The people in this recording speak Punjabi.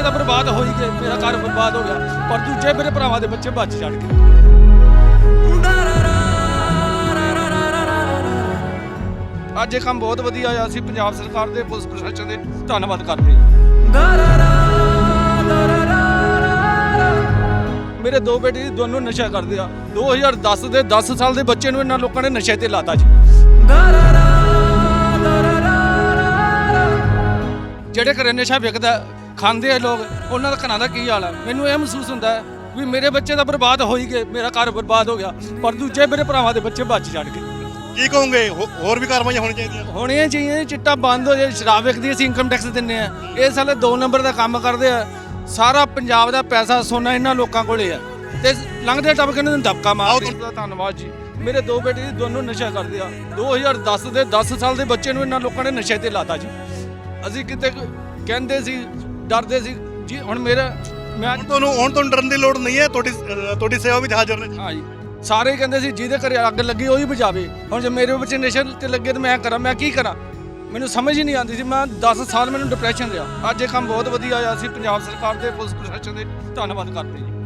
ਬੱਚੇ ਤਾਂ ਬਰਬਾਦ ਹੋ ਹੀ ਗਏ ਮੇਰਾ ਘਰ ਬਰਬਾਦ ਹੋ ਗਿਆ, ਪਰ ਦੂਜੇ ਮੇਰੇ ਭਰਾਵਾਂ ਦੇ ਬੱਚੇ ਬਚ ਜਾਣਗੇ। ਅੱਜ ਇਹ ਕੰਮ ਬਹੁਤ ਵਧੀਆ ਹੋਇਆ, ਅਸੀਂ ਪੰਜਾਬ ਸਰਕਾਰ ਦੇ ਪੁਲਿਸ ਪ੍ਰਸ਼ਾਸਨ ਦੇ ਧੰਨਵਾਦ ਕਰਦੇ ਹਾਂ। ਮੇਰੇ ਦੋ ਬੇਟੇ ਜੀ ਦੋਨੋਂ ਨਸ਼ਾ ਕਰਦੇ ਆ। 2010 ਦੇ 10 ਸਾਲ ਦੇ ਬੱਚੇ ਨੂੰ ਇਹਨਾਂ ਲੋਕਾਂ ਨੇ ਨਸ਼ੇ ਤੇ ਲਾਤਾ ਜੀ। ਜਿਹੜੇ ਘਰੇ ਨਸ਼ਾ ਵਿਕਦਾ ਖਾਂਦੇ ਆ ਲੋਕ ਉਹਨਾਂ ਦਾ ਘਰਾਂ ਦਾ ਕੀ ਹਾਲ ਹੈ ਮੈਨੂੰ ਇਹ ਮਹਿਸੂਸ ਹੁੰਦਾ ਹੈ ਵੀ ਮੇਰੇ ਬੱਚੇ ਤਾਂ ਬਰਬਾਦ ਹੋ ਹੀ ਗਏ ਮੇਰਾ ਘਰ ਬਰਬਾਦ ਹੋ ਗਿਆ ਪਰ ਦੂਜੇ ਮੇਰੇ ਭਰਾਵਾਂ ਦੇ ਬੱਚੇ ਬਚ ਜਾਣਗੇ। ਕੀ ਕਹੋਗੇ? ਹੋ- ਹੋਰ ਵੀ ਕਾਰਵਾਈਆਂ ਹੋਣੀਆਂ ਚਾਹੀਦੀਆਂ? ਹੁਣ ਇਹ ਚਾਹੀਏ ਚਿੱਟਾ ਬੰਦ ਹੋ ਜਾਏ ਸ਼ਰਾਬ ਵਿਕਦੀ ਅਸੀਂ ਇਨਕਮ ਟੈਕਸ ਦਿੰਨੇ ਆ ਇਹ ਸਾਲੇ 2 ਨੰਬਰ ਦਾ ਕੰਮ ਕਰਦੇ ਆ। ਸਾਰਾ ਪੰਜਾਬ ਦਾ ਪੈਸਾ ਸੋਨਾ ਇਹਨਾਂ ਲੋਕਾਂ ਕੋਲੇ ਆ। ਤੇ ਲੰਘਦੇ ਟੱਪ ਕੇ ਇਹਨਾਂ ਨੂੰ ਦਬਕਾ ਮਾਰਦੇ ਦਾ ਧੰਨਵਾਦ ਜੀ। ਮੇਰੇ ਦੋ ਬੇਟੇ ਜੀ ਦੋਨੋਂ ਨਸ਼ਾ ਕਰਦੇ ਆ। 2010 ਦੇ 10 ਸਾਲ ਦੇ ਬੱਚੇ ਨੂੰ ਇਹਨਾਂ ਲੋਕਾਂ ਨੇ ਨਸ਼ੇ ਤੇ ਲਾਤਾ ਜੀ। ਅਸੀਂ ਕਿਤੇ ਕਹਿੰਦੇ ਸੀ ਡਰਦੇ ਸੀ। ਜੀ ਹੁਣ ਮੇਰਾ ਮੈਂ ਹੁਣ ਤੁਹਾਨੂੰ ਹੁਣ ਤੁਹਾਨੂੰ ਡਰਨ ਦੀ ਲੋੜ ਨਹੀਂ ਹੈ। ਤੁਹਾਡੀ ਤੁਹਾਡੀ ਸੇਵਾ ਵਿੱਚ ਹਾਜ਼ਰ ਨੇ। ਹਾਂ ਜੀ। ਸਾਰੇ ਕਹਿੰਦੇ ਸੀ ਜਿਹਦੇ ਘਰੇ ਅੱਗ ਲੱਗੀ ਉਹੀ ਬੁਝਾਵੇ। ਹੁਣ ਜੇ ਮੇਰੇ ਬੱਚੇ ਨਸ਼ੇ ਤੇ ਲੱਗੇ ਤਾਂ ਮੈਂ ਕਰਾਂ। ਮੈਂ ਕੀ ਕਰਾਂ? ਮੈਨੂੰ ਸਮਝ ਹੀ ਨਹੀਂ ਆਉਂਦੀ ਸੀ। ਮੈਂ 10 ਸਾਲ ਮੈਨੂੰ ਡਿਪਰੈਸ਼ਨ ਰਿਹਾ। ਅੱਜ ਇਹ ਕੰਮ ਬਹੁਤ ਵਧੀਆ ਹੋਇਆ ਅਸੀਂ ਪੰਜਾਬ ਸਰਕਾਰ ਦੇ ਪੁਲਿਸ ਪ੍ਰਸ਼ਾਸਨ ਦੇ ਧੰਨਵਾਦ ਕਰਦੇ ਜੀ।